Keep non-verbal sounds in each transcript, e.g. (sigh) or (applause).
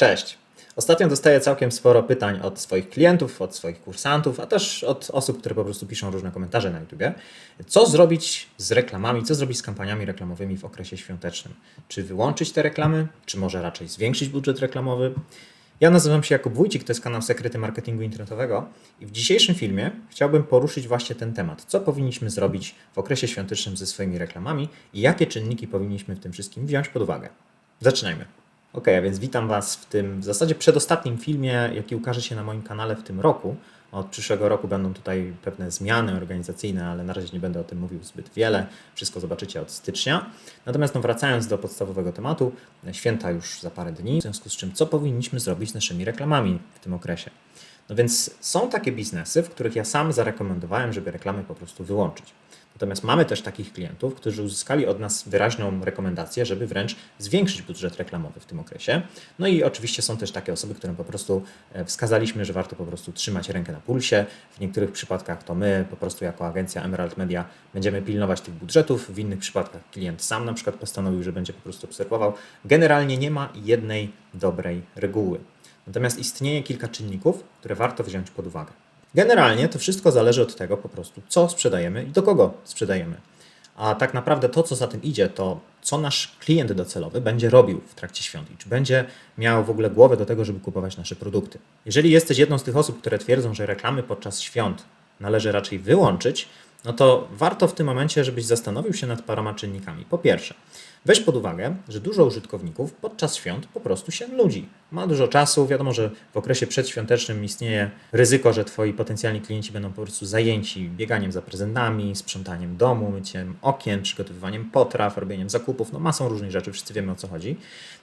Cześć. Ostatnio dostaję całkiem sporo pytań od swoich klientów, od swoich kursantów, a też od osób, które po prostu piszą różne komentarze na YouTubie. Co zrobić z reklamami, co zrobić z kampaniami reklamowymi w okresie świątecznym? Czy wyłączyć te reklamy, czy może raczej zwiększyć budżet reklamowy? Ja nazywam się Jakub Wójcik, to jest kanał Sekrety Marketingu Internetowego i w dzisiejszym filmie chciałbym poruszyć właśnie ten temat. Co powinniśmy zrobić w okresie świątecznym ze swoimi reklamami i jakie czynniki powinniśmy w tym wszystkim wziąć pod uwagę? Zaczynajmy. Ok, a więc witam Was w tym w zasadzie przedostatnim filmie, jaki ukaże się na moim kanale w tym roku. Od przyszłego roku będą tutaj pewne zmiany organizacyjne, ale na razie nie będę o tym mówił zbyt wiele. Wszystko zobaczycie od stycznia. Natomiast no, wracając do podstawowego tematu, święta już za parę dni, w związku z czym co powinniśmy zrobić z naszymi reklamami w tym okresie? No więc są takie biznesy, w których ja sam zarekomendowałem, żeby reklamy po prostu wyłączyć. Natomiast mamy też takich klientów, którzy uzyskali od nas wyraźną rekomendację, żeby wręcz zwiększyć budżet reklamowy w tym okresie. No i oczywiście są też takie osoby, którym po prostu e, wskazaliśmy, że warto po prostu trzymać rękę na pulsie. W niektórych przypadkach to my, po prostu jako agencja Emerald Media, będziemy pilnować tych budżetów. W innych przypadkach klient sam na przykład postanowił, że będzie po prostu obserwował. Generalnie nie ma jednej dobrej reguły. Natomiast istnieje kilka czynników, które warto wziąć pod uwagę. Generalnie to wszystko zależy od tego po prostu, co sprzedajemy i do kogo sprzedajemy. A tak naprawdę to, co za tym idzie, to co nasz klient docelowy będzie robił w trakcie świąt i czy będzie miał w ogóle głowę do tego, żeby kupować nasze produkty. Jeżeli jesteś jedną z tych osób, które twierdzą, że reklamy podczas świąt należy raczej wyłączyć, no to warto w tym momencie, żebyś zastanowił się nad paroma czynnikami. Po pierwsze, weź pod uwagę, że dużo użytkowników podczas świąt po prostu się nudzi. Ma dużo czasu, wiadomo, że w okresie przedświątecznym istnieje ryzyko, że twoi potencjalni klienci będą po prostu zajęci bieganiem za prezentami, sprzątaniem domu, myciem okien, przygotowywaniem potraw, robieniem zakupów, no masą różnych rzeczy, wszyscy wiemy o co chodzi.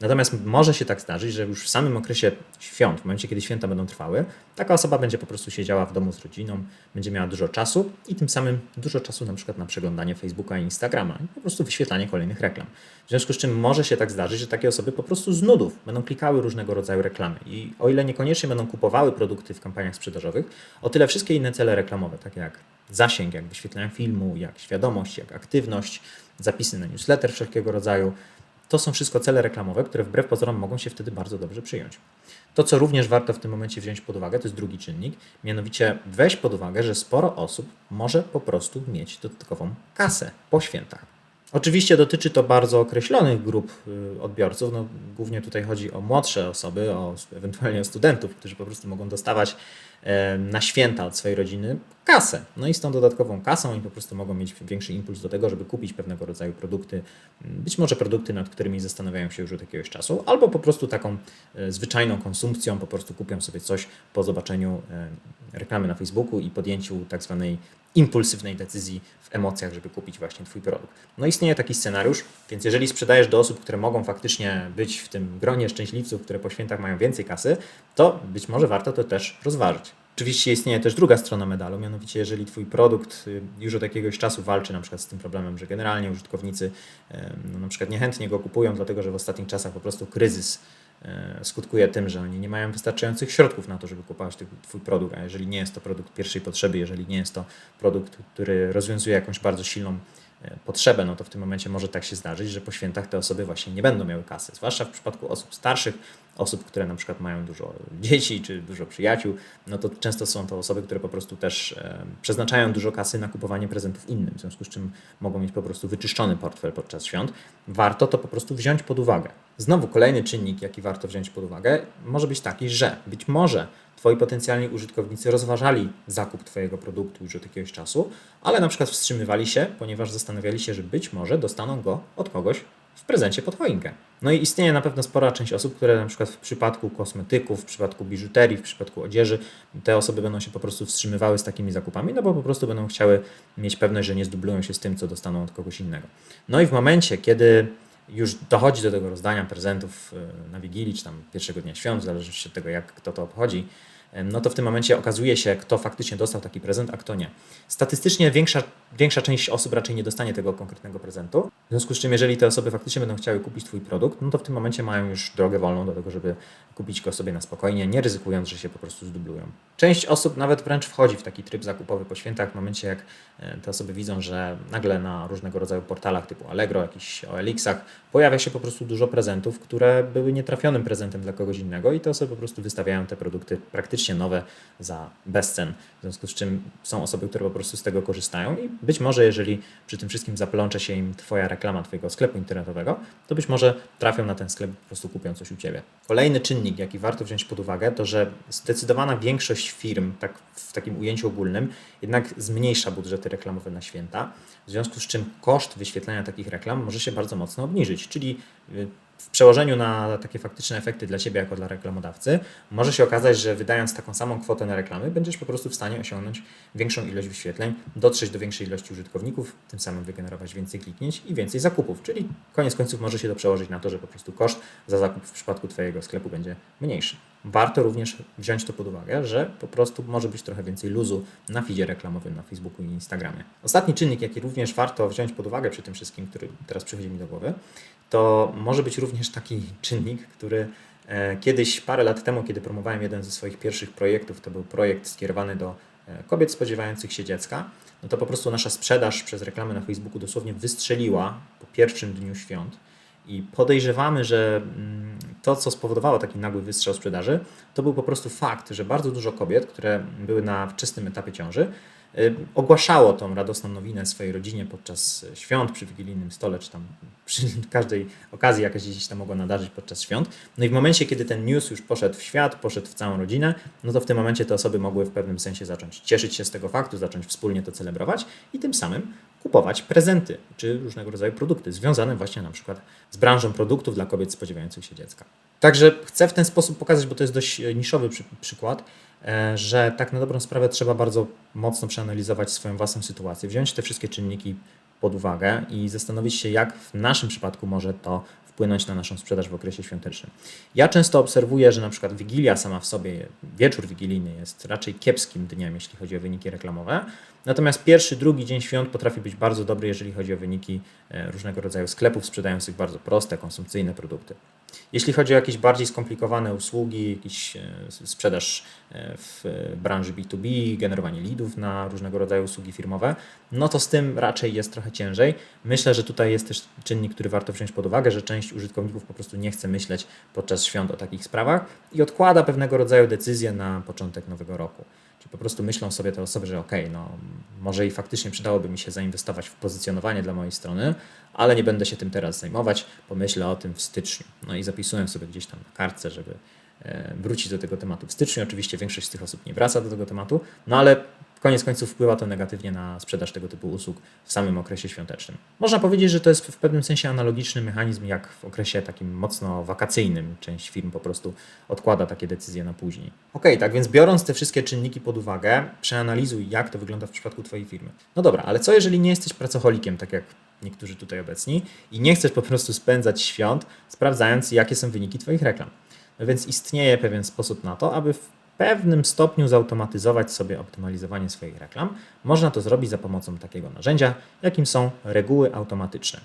Natomiast może się tak zdarzyć, że już w samym okresie świąt, w momencie kiedy święta będą trwały, taka osoba będzie po prostu siedziała w domu z rodziną, będzie miała dużo czasu i tym samym dużo czasu na przykład na przeglądanie Facebooka i Instagrama i po prostu wyświetlanie kolejnych reklam. W związku z czym może się tak zdarzyć, że takie osoby po prostu z nudów będą klikały różnego rodzaju reklamy i o ile niekoniecznie będą kupowały produkty w kampaniach sprzedażowych, o tyle wszystkie inne cele reklamowe, takie jak zasięg, jak wyświetlanie filmu, jak świadomość, jak aktywność, zapisy na newsletter wszelkiego rodzaju, to są wszystko cele reklamowe, które wbrew pozorom mogą się wtedy bardzo dobrze przyjąć. To, co również warto w tym momencie wziąć pod uwagę, to jest drugi czynnik, mianowicie weź pod uwagę, że sporo osób może po prostu mieć dodatkową kasę po świętach. Oczywiście dotyczy to bardzo określonych grup y, odbiorców. No, głównie tutaj chodzi o młodsze osoby, o ewentualnie o studentów, którzy po prostu mogą dostawać e, na święta od swojej rodziny kasę. No i z tą dodatkową kasą oni po prostu mogą mieć większy impuls do tego, żeby kupić pewnego rodzaju produkty, być może produkty, nad którymi zastanawiają się już od jakiegoś czasu, albo po prostu taką e, zwyczajną konsumpcją, po prostu kupią sobie coś po zobaczeniu e, reklamy na Facebooku i podjęciu tak zwanej impulsywnej decyzji w emocjach, żeby kupić właśnie Twój produkt. No istnieje taki scenariusz, więc jeżeli sprzedajesz do osób, które mogą faktycznie być w tym gronie szczęśliwców, które po świętach mają więcej kasy, to być może warto to też rozważyć. Oczywiście istnieje też druga strona medalu, mianowicie jeżeli Twój produkt y, już od jakiegoś czasu walczy na przykład z tym problemem, że generalnie użytkownicy no, na przykład niechętnie go kupują, dlatego że w ostatnich czasach po prostu kryzys skutkuje tym, że oni nie mają wystarczających środków na to, żeby kupować Twój produkt, a jeżeli nie jest to produkt pierwszej potrzeby, jeżeli nie jest to produkt, który rozwiązuje jakąś bardzo silną e, potrzebę, no to w tym momencie może tak się zdarzyć, że po świętach te osoby właśnie nie będą miały kasy. Zwłaszcza w przypadku osób starszych, osób, które na przykład mają dużo dzieci czy dużo przyjaciół, no to często są to osoby, które po prostu też e, przeznaczają dużo kasy na kupowanie prezentów innym, w związku z czym mogą mieć po prostu wyczyszczony portfel podczas świąt. Warto to po prostu wziąć pod uwagę. Znowu kolejny czynnik, jaki warto wziąć pod uwagę, może być taki, że być może Twoi potencjalni użytkownicy rozważali zakup Twojego produktu już od jakiegoś czasu, ale na przykład wstrzymywali się, ponieważ zastanawiali się, że być może dostaną go od kogoś w prezencie pod choinkę. No i istnieje na pewno spora część osób, które na przykład w przypadku kosmetyków, w przypadku biżuterii, w przypadku odzieży, te osoby będą się po prostu wstrzymywały z takimi zakupami, no bo po prostu będą chciały mieć pewność, że nie zdublują się z tym, co dostaną od kogoś innego. No i w momencie, kiedy już dochodzi do tego rozdania prezentów e, na Wigilii, czy tam pierwszego dnia świąt, zależy od tego, jak kto to obchodzi, no to w tym momencie okazuje się, kto faktycznie dostał taki prezent, a kto nie. Statystycznie większa, większa część osób raczej nie dostanie tego konkretnego prezentu. W związku z czym, jeżeli te osoby faktycznie będą chciały kupić Twój produkt, no to w tym momencie mają już drogę wolną do tego, żeby kupić go sobie na spokojnie, nie ryzykując, że się po prostu zdublują. Część osób nawet wręcz wchodzi w taki tryb zakupowy po świętach w momencie, jak e, te osoby widzą, że nagle na różnego rodzaju portalach typu Allegro, jakichś OLX-ach pojawia się po prostu dużo prezentów, które były nietrafionym prezentem dla kogoś innego i te osoby po prostu wystawiają te produkty praktycznie nowe za bezcen. W związku z czym są osoby, które po prostu z tego korzystają i być może jeżeli przy tym wszystkim zaplącze się im Twoja reklama Twojego sklepu internetowego, to być może trafią na ten sklep po prostu kupią coś u Ciebie. Kolejny czynnik, jaki warto wziąć pod uwagę, to że zdecydowana większość firm, tak w takim ujęciu ogólnym, jednak zmniejsza budżety reklamowe na święta, w związku z czym koszt wyświetlenia takich reklam może się bardzo mocno obniżyć, czyli y, w przełożeniu na takie faktyczne efekty dla Ciebie jako dla reklamodawcy, może się okazać, że wydając taką samą kwotę na reklamy, będziesz po prostu w stanie osiągnąć większą ilość wyświetleń, dotrzeć do większej ilości użytkowników, tym samym wygenerować więcej kliknięć i więcej zakupów. Czyli koniec końców może się to przełożyć na to, że po prostu koszt za zakup w przypadku Twojego sklepu będzie mniejszy. Warto również wziąć to pod uwagę, że po prostu może być trochę więcej luzu na feedzie reklamowym na Facebooku i Instagramie. Ostatni czynnik, jaki również warto wziąć pod uwagę przy tym wszystkim, który teraz przychodzi mi do głowy, to może być również taki (laughs) czynnik, który e, kiedyś, parę lat temu, kiedy promowałem jeden ze swoich pierwszych projektów, to był projekt skierowany do e, kobiet spodziewających się dziecka, no to po prostu nasza sprzedaż przez reklamy na Facebooku dosłownie wystrzeliła po pierwszym dniu świąt. I podejrzewamy, że mm, to, co spowodowało taki nagły wystrzał sprzedaży, to był po prostu fakt, że bardzo dużo kobiet, które były na wczesnym etapie ciąży, ogłaszało tą radosną nowinę swojej rodzinie podczas świąt, przy wigilijnym stole, czy tam przy (laughs) każdej okazji, jaka się gdzieś tam mogła nadarzyć podczas świąt. No i w momencie, kiedy ten news już poszedł w świat, poszedł w całą rodzinę, no to w tym momencie te osoby mogły w pewnym sensie zacząć cieszyć się z tego faktu, zacząć wspólnie to celebrować i tym samym kupować prezenty czy różnego rodzaju produkty związane właśnie na przykład z branżą produktów dla kobiet spodziewających się dziecka. Także chcę w ten sposób pokazać, bo to jest dość niszowy przy, przykład, e, że tak na dobrą sprawę trzeba bardzo mocno przeanalizować swoją własną sytuację, wziąć te wszystkie czynniki pod uwagę i zastanowić się, jak w naszym przypadku może to wpłynąć na naszą sprzedaż w okresie świątecznym. Ja często obserwuję, że na przykład Wigilia sama w sobie, wieczór wigilijny jest raczej kiepskim dniem, jeśli chodzi o wyniki reklamowe. Natomiast pierwszy, drugi dzień świąt potrafi być bardzo dobry, jeżeli chodzi o wyniki e, różnego rodzaju sklepów sprzedających bardzo proste, konsumpcyjne produkty. Jeśli chodzi o jakieś bardziej skomplikowane usługi, jakiś e, sprzedaż e, w branży B2B, generowanie leadów na różnego rodzaju usługi firmowe, no to z tym raczej jest trochę ciężej. Myślę, że tutaj jest też czynnik, który warto wziąć pod uwagę, że część użytkowników po prostu nie chce myśleć podczas świąt o takich sprawach i odkłada pewnego rodzaju decyzje na początek nowego roku. Po prostu myślą sobie te osoby, że ok, no może i faktycznie przydałoby mi się zainwestować w pozycjonowanie dla mojej strony, ale nie będę się tym teraz zajmować, pomyślę o tym w styczniu. No i zapisuję sobie gdzieś tam na kartce, żeby e, wrócić do tego tematu w styczniu. Oczywiście większość z tych osób nie wraca do tego tematu, no ale koniec końców wpływa to negatywnie na sprzedaż tego typu usług w samym okresie świątecznym. Można powiedzieć, że to jest w pewnym sensie analogiczny mechanizm jak w okresie takim mocno wakacyjnym. Część firm po prostu odkłada takie decyzje na później. Ok, tak więc biorąc te wszystkie czynniki pod uwagę, przeanalizuj, jak to wygląda w przypadku Twojej firmy. No dobra, ale co jeżeli nie jesteś pracocholikiem, tak jak niektórzy tutaj obecni, i nie chcesz po prostu spędzać świąt, sprawdzając, jakie są wyniki Twoich reklam? No więc istnieje pewien sposób na to, aby pewnym stopniu zautomatyzować sobie optymalizowanie swoich reklam. Można to zrobić za pomocą takiego narzędzia, jakim są reguły automatyczne.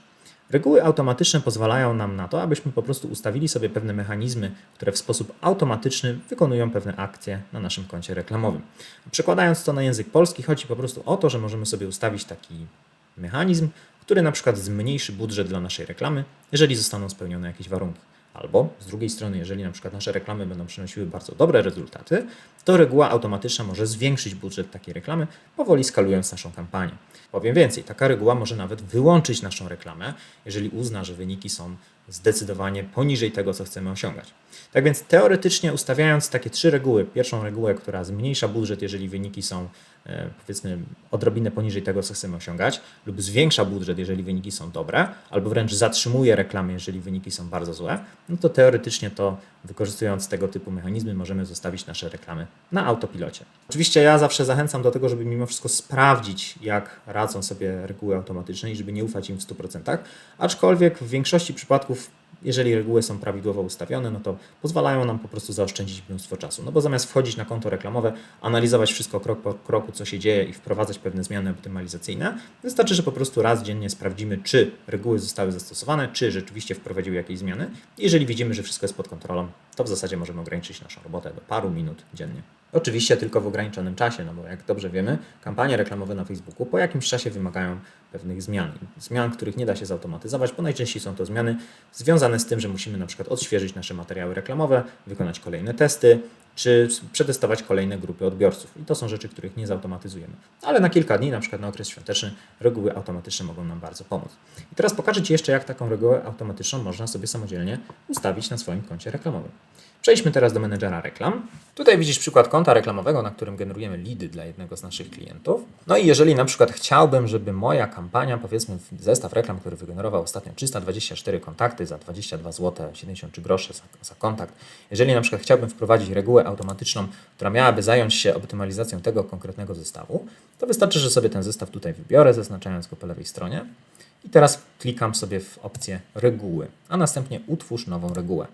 Reguły automatyczne pozwalają nam na to, abyśmy po prostu ustawili sobie pewne mechanizmy, które w sposób automatyczny wykonują pewne akcje na naszym koncie reklamowym. Przekładając to na język polski, chodzi po prostu o to, że możemy sobie ustawić taki mechanizm, który na przykład zmniejszy budżet dla naszej reklamy, jeżeli zostaną spełnione jakieś warunki. Albo z drugiej strony, jeżeli na przykład nasze reklamy będą przynosiły bardzo dobre rezultaty, to reguła automatyczna może zwiększyć budżet takiej reklamy, powoli skalując naszą kampanię. Powiem więcej, taka reguła może nawet wyłączyć naszą reklamę, jeżeli uzna, że wyniki są zdecydowanie poniżej tego, co chcemy osiągać. Tak więc teoretycznie ustawiając takie trzy reguły, pierwszą regułę, która zmniejsza budżet, jeżeli wyniki są powiedzmy odrobinę poniżej tego, co chcemy osiągać, lub zwiększa budżet, jeżeli wyniki są dobre, albo wręcz zatrzymuje reklamy, jeżeli wyniki są bardzo złe, no to teoretycznie to wykorzystując tego typu mechanizmy możemy zostawić nasze reklamy na autopilocie. Oczywiście ja zawsze zachęcam do tego, żeby mimo wszystko sprawdzić, jak radzą sobie reguły automatyczne i żeby nie ufać im w 100%, aczkolwiek w większości przypadków jeżeli reguły są prawidłowo ustawione, no to pozwalają nam po prostu zaoszczędzić mnóstwo czasu. No bo zamiast wchodzić na konto reklamowe, analizować wszystko krok po kroku, co się dzieje i wprowadzać pewne zmiany optymalizacyjne, wystarczy, że po prostu raz dziennie sprawdzimy, czy reguły zostały zastosowane, czy rzeczywiście wprowadziły jakieś zmiany. Jeżeli widzimy, że wszystko jest pod kontrolą, to w zasadzie możemy ograniczyć naszą robotę do paru minut dziennie. Oczywiście tylko w ograniczonym czasie, no bo jak dobrze wiemy, kampanie reklamowe na Facebooku po jakimś czasie wymagają pewnych zmian. Zmian, których nie da się zautomatyzować, bo najczęściej są to zmiany związane z tym, że musimy na przykład odświeżyć nasze materiały reklamowe, wykonać kolejne testy, czy przetestować kolejne grupy odbiorców. I to są rzeczy, których nie zautomatyzujemy. Ale na kilka dni, na przykład na okres świąteczny, reguły automatyczne mogą nam bardzo pomóc. I teraz pokażę Ci jeszcze, jak taką regułę automatyczną można sobie samodzielnie ustawić na swoim koncie reklamowym. Przejdźmy teraz do menedżera reklam. Tutaj widzisz przykład konta reklamowego, na którym generujemy leady dla jednego z naszych klientów. No i jeżeli na przykład chciałbym, żeby moja kampania, powiedzmy zestaw reklam, który wygenerował ostatnio 324 kontakty za 22 zł 73 groszy za, za kontakt, jeżeli na przykład chciałbym wprowadzić regułę automatyczną, która miałaby zająć się optymalizacją tego konkretnego zestawu, to wystarczy, że sobie ten zestaw tutaj wybiorę, zaznaczając go po lewej stronie. I teraz klikam sobie w opcję reguły, a następnie utwórz nową regułę.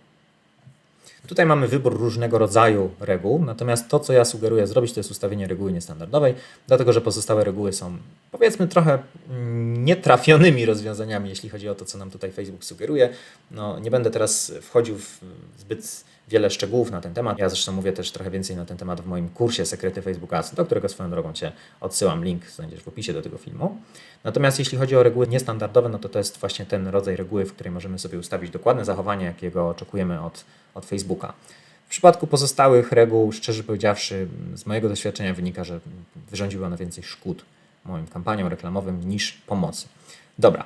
Tutaj mamy wybór różnego rodzaju reguł, natomiast to, co ja sugeruję zrobić, to jest ustawienie reguły niestandardowej, dlatego że pozostałe reguły są powiedzmy trochę mm, nietrafionymi rozwiązaniami, jeśli chodzi o to, co nam tutaj Facebook sugeruje. No, nie będę teraz wchodził w zbyt wiele szczegółów na ten temat. Ja zresztą mówię też trochę więcej na ten temat w moim kursie Sekrety Facebook Ads, do którego swoją drogą Cię odsyłam, link znajdziesz w opisie do tego filmu. Natomiast jeśli chodzi o reguły niestandardowe, no to to jest właśnie ten rodzaj reguły, w której możemy sobie ustawić dokładne zachowanie, jakiego oczekujemy od, od Facebooka. W przypadku pozostałych reguł, szczerze powiedziawszy, z mojego doświadczenia wynika, że wyrządziły one więcej szkód moim kampaniom reklamowym niż pomocy. Dobra,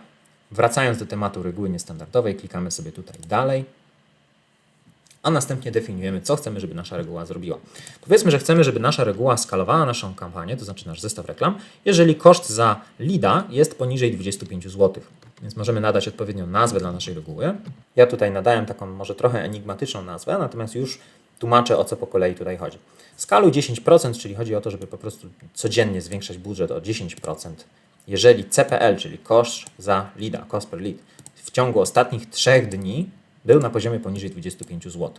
wracając do tematu reguły niestandardowej, klikamy sobie tutaj dalej a następnie definiujemy, co chcemy, żeby nasza reguła zrobiła. Powiedzmy, że chcemy, żeby nasza reguła skalowała naszą kampanię, to znaczy nasz zestaw reklam, jeżeli koszt za lida jest poniżej 25 zł. Więc możemy nadać odpowiednią nazwę dla naszej reguły. Ja tutaj nadałem taką może trochę enigmatyczną nazwę, natomiast już tłumaczę o co po kolei tutaj chodzi. Skalu 10%, czyli chodzi o to, żeby po prostu codziennie zwiększać budżet o 10%. Jeżeli CPL, czyli koszt za lida, cost per lead, w ciągu ostatnich trzech dni był na poziomie poniżej 25 zł.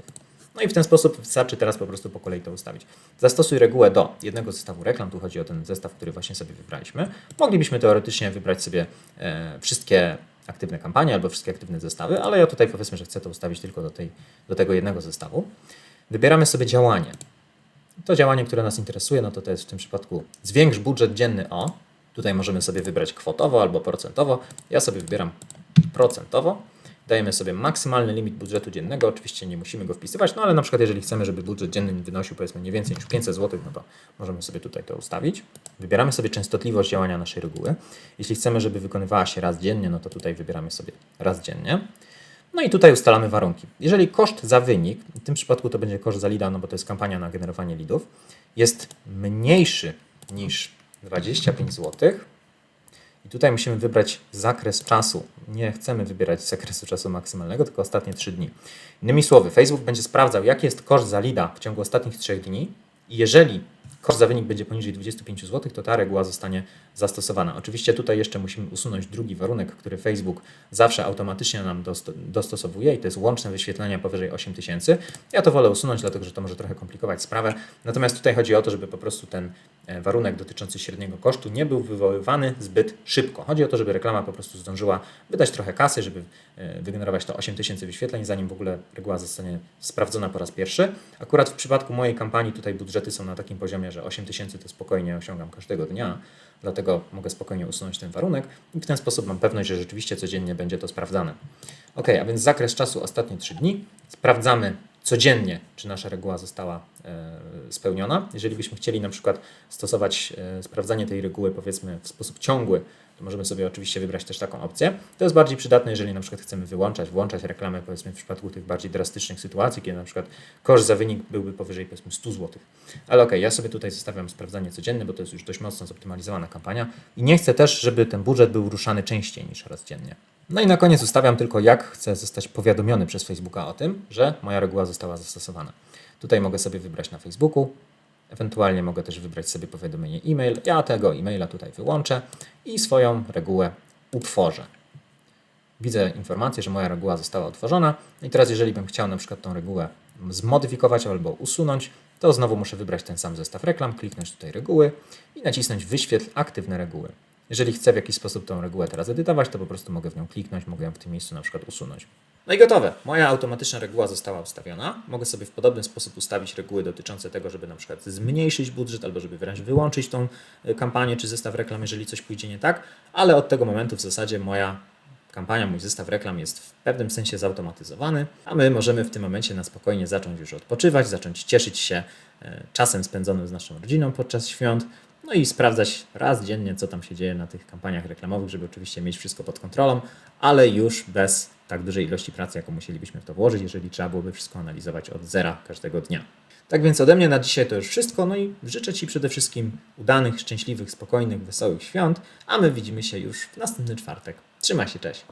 No i w ten sposób wystarczy teraz po prostu po kolei to ustawić. Zastosuj regułę do jednego zestawu reklam, tu chodzi o ten zestaw, który właśnie sobie wybraliśmy. Moglibyśmy teoretycznie wybrać sobie e, wszystkie aktywne kampanie albo wszystkie aktywne zestawy, ale ja tutaj powiedzmy, że chcę to ustawić tylko do, tej, do tego jednego zestawu. Wybieramy sobie działanie. To działanie, które nas interesuje, no to to jest w tym przypadku zwiększ budżet dzienny o. Tutaj możemy sobie wybrać kwotowo albo procentowo. Ja sobie wybieram procentowo dajemy sobie maksymalny limit budżetu dziennego. Oczywiście nie musimy go wpisywać, no ale na przykład jeżeli chcemy, żeby budżet dzienny wynosił powiedzmy nie więcej niż 500 zł, no to możemy sobie tutaj to ustawić. Wybieramy sobie częstotliwość działania naszej reguły. Jeśli chcemy, żeby wykonywała się raz dziennie, no to tutaj wybieramy sobie raz dziennie. No i tutaj ustalamy warunki. Jeżeli koszt za wynik, w tym przypadku to będzie koszt za lida, no bo to jest kampania na generowanie lidów, jest mniejszy niż 25 zł, i tutaj musimy wybrać zakres czasu. Nie chcemy wybierać zakresu czasu maksymalnego, tylko ostatnie 3 dni. Innymi słowy, Facebook będzie sprawdzał, jaki jest koszt za lida w ciągu ostatnich 3 dni i jeżeli koszt za wynik będzie poniżej 25 zł, to ta reguła zostanie zastosowana. Oczywiście tutaj jeszcze musimy usunąć drugi warunek, który Facebook zawsze automatycznie nam dostosowuje i to jest łączne wyświetlenia powyżej 8000. Ja to wolę usunąć, dlatego że to może trochę komplikować sprawę. Natomiast tutaj chodzi o to, żeby po prostu ten e, warunek dotyczący średniego kosztu nie był wywoływany zbyt szybko. Chodzi o to, żeby reklama po prostu zdążyła wydać trochę kasy, żeby e, wygenerować to 8000 wyświetleń, zanim w ogóle reguła zostanie sprawdzona po raz pierwszy. Akurat w przypadku mojej kampanii tutaj budżety są na takim poziomie, że 8000 to spokojnie osiągam każdego dnia dlatego mogę spokojnie usunąć ten warunek i w ten sposób mam pewność, że rzeczywiście codziennie będzie to sprawdzane. Ok, a więc zakres czasu ostatnie 3 dni. Sprawdzamy codziennie, czy nasza reguła została e, spełniona. Jeżeli byśmy chcieli na przykład stosować e, sprawdzanie tej reguły powiedzmy w sposób ciągły, możemy sobie oczywiście wybrać też taką opcję. To jest bardziej przydatne, jeżeli na przykład chcemy wyłączać, włączać reklamę powiedzmy w przypadku tych bardziej drastycznych sytuacji, kiedy na przykład koszt za wynik byłby powyżej powiedzmy 100 zł. Ale ok, ja sobie tutaj zostawiam sprawdzanie codzienne, bo to jest już dość mocno zoptymalizowana kampania i nie chcę też, żeby ten budżet był ruszany częściej niż raz dziennie. No i na koniec ustawiam tylko, jak chcę zostać powiadomiony przez Facebooka o tym, że moja reguła została zastosowana. Tutaj mogę sobie wybrać na Facebooku, ewentualnie mogę też wybrać sobie powiadomienie e-mail. Ja tego e-maila tutaj wyłączę i swoją regułę utworzę. Widzę informację, że moja reguła została otworzona i teraz jeżeli bym chciał na przykład tą regułę zmodyfikować albo usunąć, to znowu muszę wybrać ten sam zestaw reklam, kliknąć tutaj reguły i nacisnąć wyświetl aktywne reguły. Jeżeli chcę w jakiś sposób tą regułę teraz edytować, to po prostu mogę w nią kliknąć, mogę ją w tym miejscu na przykład usunąć. No i gotowe. Moja automatyczna reguła została ustawiona. Mogę sobie w podobny sposób ustawić reguły dotyczące tego, żeby na przykład zmniejszyć budżet albo żeby wręcz wyłączyć tą y, kampanię czy zestaw reklam, jeżeli coś pójdzie nie tak, ale od tego momentu w zasadzie moja kampania, mój zestaw reklam jest w pewnym sensie zautomatyzowany, a my możemy w tym momencie na spokojnie zacząć już odpoczywać, zacząć cieszyć się e, czasem spędzonym z naszą rodziną podczas świąt, no i sprawdzać raz dziennie, co tam się dzieje na tych kampaniach reklamowych, żeby oczywiście mieć wszystko pod kontrolą, ale już bez tak dużej ilości pracy, jaką musielibyśmy w to włożyć, jeżeli trzeba byłoby wszystko analizować od zera każdego dnia. Tak więc ode mnie na dzisiaj to już wszystko. No i życzę Ci przede wszystkim udanych, szczęśliwych, spokojnych, wesołych świąt, a my widzimy się już w następny czwartek. Trzymaj się, cześć.